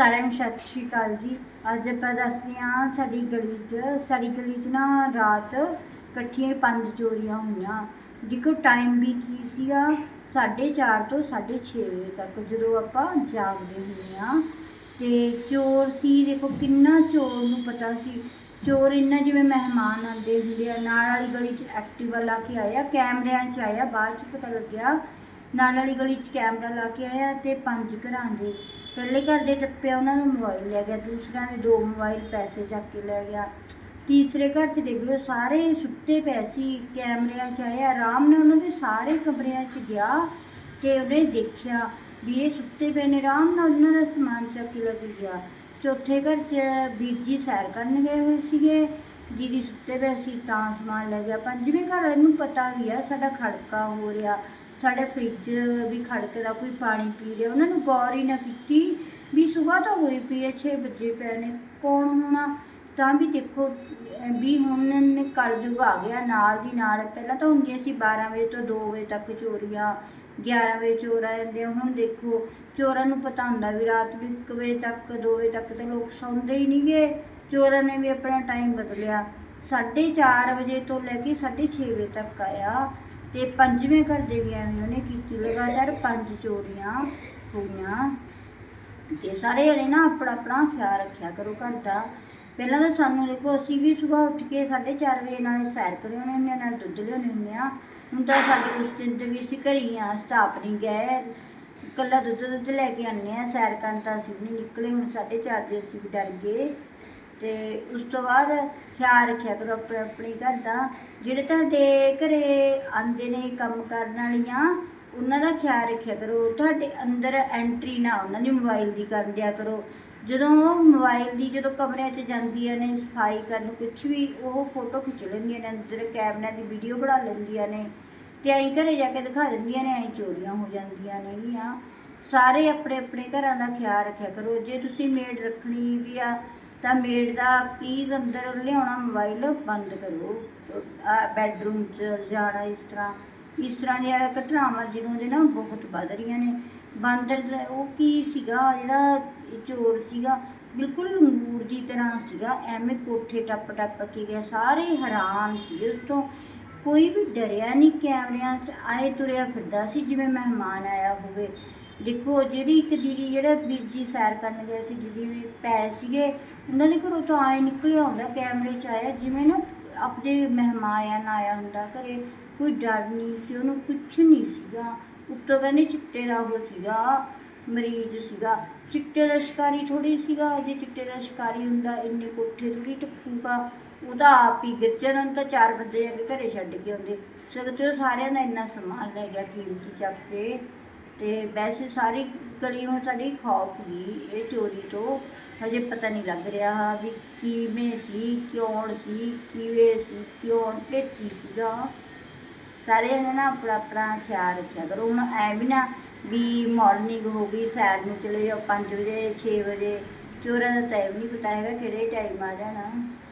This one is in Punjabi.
ਸਾਰਿਆਂ ਨੂੰ ਸਤਿ ਸ਼੍ਰੀ ਅਕਾਲ ਜੀ। ਅੱਜ ਆਪਾਂ ਦੱਸਦੇ ਹਾਂ ਸਾਡੀ ਗਲੀ 'ਚ, ਸਾਡੀ ਗਲੀ 'ਚ ਨਾ ਰਾਤ ਇਕੱਠੀਆਂ ਪੰਜ ਚੋਰੀਆਂ ਹੋਈਆਂ। ਦੇਖੋ ਟਾਈਮ ਵੀ ਕੀ ਸੀਗਾ? 4:30 ਤੋਂ 6:30 ਵਜੇ ਤੱਕ ਜਦੋਂ ਆਪਾਂ ਜਾਗਦੇ ਹੁੰਦੇ ਆ ਤੇ ਚੋਰ ਸੀ, ਦੇਖੋ ਕਿੰਨਾ ਚੋਰ ਨੂੰ ਪਤਾ ਸੀ। ਚੋਰ ਇੰਨਾ ਜਿਵੇਂ ਮਹਿਮਾਨ ਆਉਂਦੇ ਹੁੰਦੇ ਆ। ਨਾਲ ਵਾਲੀ ਗਲੀ 'ਚ ਐਕਟਿਵਾ ਲਾ ਕੇ ਆਇਆ? ਕੈਮਰਿਆਂ 'ਚ ਆਇਆ। ਬਾਅਦ 'ਚ ਪਤਾ ਲੱਗਿਆ ਨਾਲ ਵਾਲੀ ਗਲੀ 'ਚ ਕੈਮਰਾ ਲਾ ਕੇ ਆਇਆ ਤੇ ਪੰਜ ਘਰਾਂ ਦੇ ਪਹਿਲੇ ਘਰ ਦੇ ਟੱਪਿਆ ਉਹਨਾਂ ਦਾ ਮੋਬਾਈਲ ਲੈ ਗਿਆ ਦੂਸਰਿਆਂ ਦੇ ਦੋ ਮੋਬਾਈਲ ਪੈਸੇ ਚੱਕ ਕੇ ਲੈ ਗਿਆ। ਤੀਸਰੇ ਘਰ 'ਚ ਦੇਖ ਲਓ, ਸਾਰੇ ਸੁੱਤੇ ਪਏ ਸੀ, ਕੈਮਰਿਆਂ 'ਚ ਆਇਆ ਆਰਾਮ ਨੇ ਉਹਨਾਂ ਦੇ ਸਾਰੇ ਕਮਰਿਆਂ 'ਚ ਗਿਆ ਤੇ ਉਹਨੇ ਦੇਖਿਆ ਵੀ ਇਹ ਸੁੱਤੇ ਪਏ ਨੇ, ਆਰਾਮ ਨਾਲ ਉਹਨਾਂ ਦਾ ਸਮਾਨ ਚੱਕ ਕੇ ਲੈ ਕੇ ਗਿਆ। ਚੌਥੇ ਘਰ 'ਚ ਵੀਰ ਜੀ ਸੈਰ ਕਰਨ ਗਏ ਹੋਏ ਸੀਗੇ, ਦੀਦੀ ਸੁੱਤੇ ਪਏ ਸੀ ਤਾਂ ਸਮਾਨ ਲੈ ਗਿਆ। ਪੰਜਵੇਂ ਘਰ ਵਾਲੇ ਨੂੰ ਪਤਾ ਵੀ ਆ, ਸਾਡਾ ਖੜਕਾ ਹੋ ਰਿਹਾ। ਸਾਡੇ ਫ੍ਰਿਜ ਵੀ ਖੜਕਦਾ ਕੋਈ ਪਾਣੀ ਪੀ ਲਿਆ ਉਹਨਾਂ ਨੂੰ ਗੌਰ ਹੀ ਨਾ ਕੀਤੀ ਵੀ ਸਵੇਰ ਤਾਂ ਹੋਈ ਪਈ ਹੈ 6 ਵਜੇ ਪਏ ਨੇ। ਕੌਣ ਹੋਣਾ? ਤਾਂ ਵੀ ਦੇਖੋ ਵੀ ਹੁਣ ਕਲਯੁਗ ਆ ਗਿਆ, ਨਾਲ ਦੀ ਨਾਲ ਪਹਿਲਾਂ ਤਾਂ ਹੁੰਦੀਆਂ ਸੀ 12 ਵਜੇ ਤੋਂ 2 ਵਜੇ ਤੱਕ ਚੋਰੀਆਂ 11 ਵਜੇ ਚੋਰ ਆ ਜਾਂਦੇ ਆ। ਹੁਣ ਦੇਖੋ, ਚੋਰਾਂ ਨੂੰ ਪਤਾ ਹੁੰਦਾ ਵੀ ਰਾਤ ਵੀ 1 ਵਜੇ ਤੱਕ 2 ਵਜੇ ਤੱਕ ਤਾਂ ਲੋਕ ਸੌਂਦੇ ਹੀ ਨਹੀਂਗੇ ਚੋਰਾਂ ਨੇ ਵੀ ਆਪਣਾ ਟਾਈਮ ਬਦਲਿਆ। 4:30 ਵਜੇ ਤੋਂ ਲੈ ਕੇ 6:30 ਵਜੇ ਤੱਕ ਆਇਆ। ਤੇ ਪੰਜਵੇਂ ਘਰ ਦੇ ਵੀ ਐਵੇਂ ਉਹਨੇ ਕੀਤੀ ਲਗਾਤਾਰ ਪੰਜ ਚੋਰੀਆਂ ਹੋਈਆਂ। ਤੇ ਸਾਰੇ ਜਣੇ ਨਾ ਆਪਣਾ ਆਪਣਾ ਖਿਆਲ ਰੱਖਿਆ ਕਰੋ ਘਰ ਦਾ। ਪਹਿਲਾਂ ਤਾਂ ਸਾਨੂੰ ਦੇਖੋ, ਅਸੀਂ ਵੀ ਸਵੇਰ ਉੱਠ ਕੇ 4:30 ਵਜੇ ਨਾਲ ਸੈਰ ਕਰੇ ਹੁੰਦੇ ਹੁੰਦੇ ਆ, ਨਾਲ ਦੁੱਧ ਲਿਆਉਂਦੇ ਹੁੰਦੇ ਆ। ਹੁਣ ਤਾਂ ਸਾਡੇ ਉਸ ਦਿਨ ਦੇ ਵੀ ਅਸੀਂ ਘਰੇ ਹੀ ਆ ਸਟਾਫ ਨਹੀਂ ਗਏ। ਇਕੱਲਾ ਦੁੱਧ ਦੁੱਧ ਲੈ ਕੇ ਆਉਂਦੇ ਆ, ਸੈਰ ਕਰਨ ਤਾਂ ਅਸੀਂ ਵੀ ਨਹੀਂ ਨਿਕਲੇ, ਹੁਣ 4:30 ਦੇ ਅਸੀਂ ਵੀ ਡਰ ਗਏ। ਤੇ ਉਸ ਤੋਂ ਬਾਅਦ ਖਿਆਲ ਰੱਖਿਆ ਕਰੋ ਆਪਣੇ ਆਪਣੇ ਘਰ ਦਾ। ਜਿਹੜੇ ਤੁਹਾਡੇ ਘਰੇ ਆਉਂਦੇ ਨੇ ਕੰਮ ਕਰਨ ਵਾਲੀਆਂ, ਉਹਨਾਂ ਦਾ ਖਿਆਲ ਰੱਖਿਆ ਕਰੋ। ਤੁਹਾਡੇ ਅੰਦਰ ਐਂਟਰੀ ਨਾ ਉਹਨਾਂ ਦੀ ਮੋਬਾਈਲ ਦੀ ਕਰ ਦਿਆ ਕਰੋ। ਜਦੋਂ ਉਹ ਮੋਬਾਈਲ ਦੀ ਜਦੋਂ ਕਮਰਿਆਂ 'ਚ ਜਾਂਦੀਆਂ ਨੇ, ਸਫ਼ਾਈ ਕਰਨ ਕੁਝ ਵੀ, ਉਹ ਫੋਟੋ ਖਿੱਚ ਲੈਂਦੀਆਂ ਨੇ, ਅੰਦਰ ਕੈਮਰਿਆਂ ਦੀ ਵੀਡੀਓ ਬਣਾ ਲੈਂਦੀਆਂ ਨੇ ਤੇ ਐਂ ਘਰੇ ਜਾ ਕੇ ਦਿਖਾ ਦਿੰਦੀਆਂ ਨੇ, ਐਂ ਚੋਰੀਆਂ ਹੋ ਜਾਂਦੀਆਂ ਨੇਗੀਆਂ। ਸਾਰੇ ਆਪਣੇ ਆਪਣੇ ਘਰਾਂ ਦਾ ਖਿਆਲ ਰੱਖਿਆ ਕਰੋ। ਜੇ ਤੁਸੀਂ ਮੇਡ ਰੱਖਣੀ ਵੀ ਆ ਤਾਂ ਮੇਡ ਦਾ ਪਲੀਜ਼ ਅੰਦਰ ਲਿਆਉਣਾ ਮੋਬਾਈਲ ਬੰਦ ਕਰੋ। ਬੈੱਡਰੂਮ 'ਚ ਜਾਣਾ ਇਸ ਤਰ੍ਹਾਂ। ਇਸ ਤਰ੍ਹਾਂ ਦੀਆਂ ਘਟਨਾਵਾਂ ਜਿਹਨਾਂ ਦੇ ਨਾ ਬਹੁਤ ਵੱਧ ਰਹੀਆਂ ਨੇ। ਬਾਂਦਰ ਉਹ ਕੀ ਸੀਗਾ? ਜਿਹੜਾ ਚੋਰ ਸੀਗਾ, ਬਿਲਕੁਲ ਲੰਗੂਰ ਦੀ ਤਰ੍ਹਾਂ ਸੀਗਾ। ਐਵੇਂ ਕੋਠੇ ਟੱਪ ਟੱਪ ਕੇ ਗਿਆ। ਸਾਰੇ ਹੈਰਾਨ ਸੀ ਉਸ ਤੋਂ। ਕੋਈ ਵੀ ਡਰਿਆ ਨਹੀਂ ਕੈਮਰਿਆਂ 'ਚ ਆਏ ਤੁਰਿਆ ਫਿਰਦਾ ਸੀ, ਜਿਵੇਂ ਮਹਿਮਾਨ ਆਇਆ ਹੋਵੇ। ਦੇਖੋ, ਜਿਹੜੀ ਇੱਕ ਦੀਦੀ ਜਿਹੜਾ ਵੀਰ ਜੀ ਸੈਰ ਕਰਨ ਗਏ ਸੀ ਜਿਹਦੀ ਵੀ ਪੈ ਸੀਗੇ, ਉਹਨਾਂ ਨੇ ਘਰੋਂ ਤਾਂ ਆਏ ਨਿਕਲਿਆ ਹੁੰਦਾ, ਕੈਮਰੇ 'ਚ ਆਇਆ, ਜਿਵੇਂ ਨਾ ਆਪਣੇ ਮਹਿਮਾਨ ਆਇਆ ਹੁੰਦਾ ਘਰੇ, ਕੋਈ ਡਰ ਨਹੀਂ ਸੀ, ਉਹਨੂੰ ਕੁਛ ਨਹੀਂ ਸੀਗਾ। ਉੱਤੋਂ ਕਹਿੰਦੇ ਚਿੱਟੇ ਦਾ ਉਹ ਸੀਗਾ, ਮਰੀਜ਼ ਸੀਗਾ। ਚਿੱਟੇ ਦਾ ਸ਼ਿਕਾਰੀ ਥੋੜੀ ਸੀਗਾ, ਜੇ ਚਿੱਟੇ ਦਾ ਸ਼ਿਕਾਰੀ ਹੁੰਦਾ, ਇੰਨੇ ਕੋਠੇ ਥੋੜੀ ਟੱਪੂਗਾ। ਉਹਦਾ ਆਪ ਹੀ ਗਿਰ ਜਾਣਾ ਤਾਂ ਚਾਰ ਬੰਦੇ ਜਾ ਕੇ ਘਰੇ ਛੱਡ ਕੇ ਆਉਂਦੇ। ਸਗੋਂ ਉਹ ਸਾਰਿਆਂ ਦਾ ਇੰਨਾ ਸਮਾਨ ਲੈ ਗਿਆ ਕੀਮਤੀ ਚੱਕ ਕੇ। ਤੇ ਵੈਸੇ ਸਾਰੀ ਗਲੀ ਹੁਣ ਸਾਡੀ ਖੌਫ ਗਈ ਇਹ ਚੋਰੀ ਤੋਂ ਹਜੇ ਪਤਾ ਨਹੀਂ ਲੱਗ ਰਿਹਾ ਵੀ ਕਿਵੇਂ ਸੀ, ਕਿਉਂ ਸੀ, ਕਿਵੇਂ ਸੀ, ਕਿਉਂ ਭੇਤੀ ਸੀਗਾ। ਸਾਰੇ ਨੇ ਨਾ ਆਪਣਾ ਆਪਣਾ ਖਿਆਲ ਰੱਖਿਆ ਕਰੋ। ਹੁਣ ਐ ਵੀ ਨਾ ਵੀ ਮਾਰਨਿੰਗ ਹੋ ਗਈ, ਸੈਰ ਨੂੰ ਚਲੇ ਜਾਓ 5 ਵਜੇ 6 ਵਜੇ ਚੋਰਾਂ ਦਾ ਟਾਈਮ ਨਹੀਂ ਪਤਾ ਹੈਗਾ ਕਿਹੜੇ ਟਾਈਮ ਆ ਜਾਣਾ।